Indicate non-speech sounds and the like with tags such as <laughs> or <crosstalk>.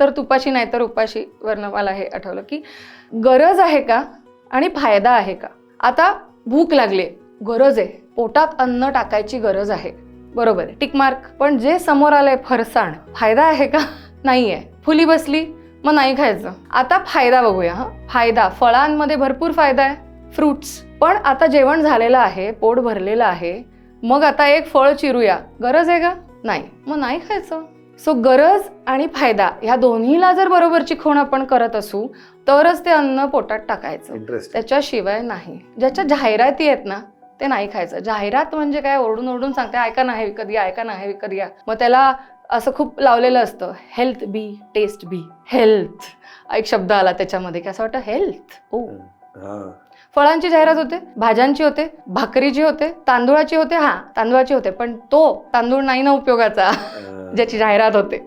तर तुपाशी नाही तर उपाशी वरनं मला हे आठवलं की गरज आहे का आणि फायदा आहे का? आता भूक लागली गरज आहे. पोटात अन्न टाकायची गरज आहे. बरोबर आहे. टिक मार्क पण जे समोर आलंय फरसाण फायदा आहे का? <laughs> नाही आहे फुली बसली मग नाही खायचं. आता फायदा बघूया हा. फायदा. फळांमध्ये भरपूर फायदा आहे. फ्रुट्स. पण आता जेवण झालेलं आहे पोट भरलेलं आहे. मग आता एक फळ चिरूया. गरज आहे का? नाही. मग नाही खायचं. सो गरज आणि फायदा ह्या दोन्हीला जर बरोबरची खूण आपण करत असू तरच ते अन्न पोटात टाकायचं. त्याच्याशिवाय नाही. ज्याच्या जाहिराती आहेत ना ते नाही खायचं. जाहिरात म्हणजे काय? ओरडून ओरडून सांगते ऐका ना हे विकत घ्या ऐका ना हे विकत घ्या. मग त्याला असं खूप लावलेलं असतं health B test B health एक शब्द आला त्याच्यामध्ये की असं वाटतं हेल्थ ओ हा. फळांची जाहिरात होते भाज्यांची होते भाकरीची होते तांदूळाची होते हा तांदूळाची होते पण तो तांदूळ नाही ना उपयोगाचा ज्याची जाहिरात होते.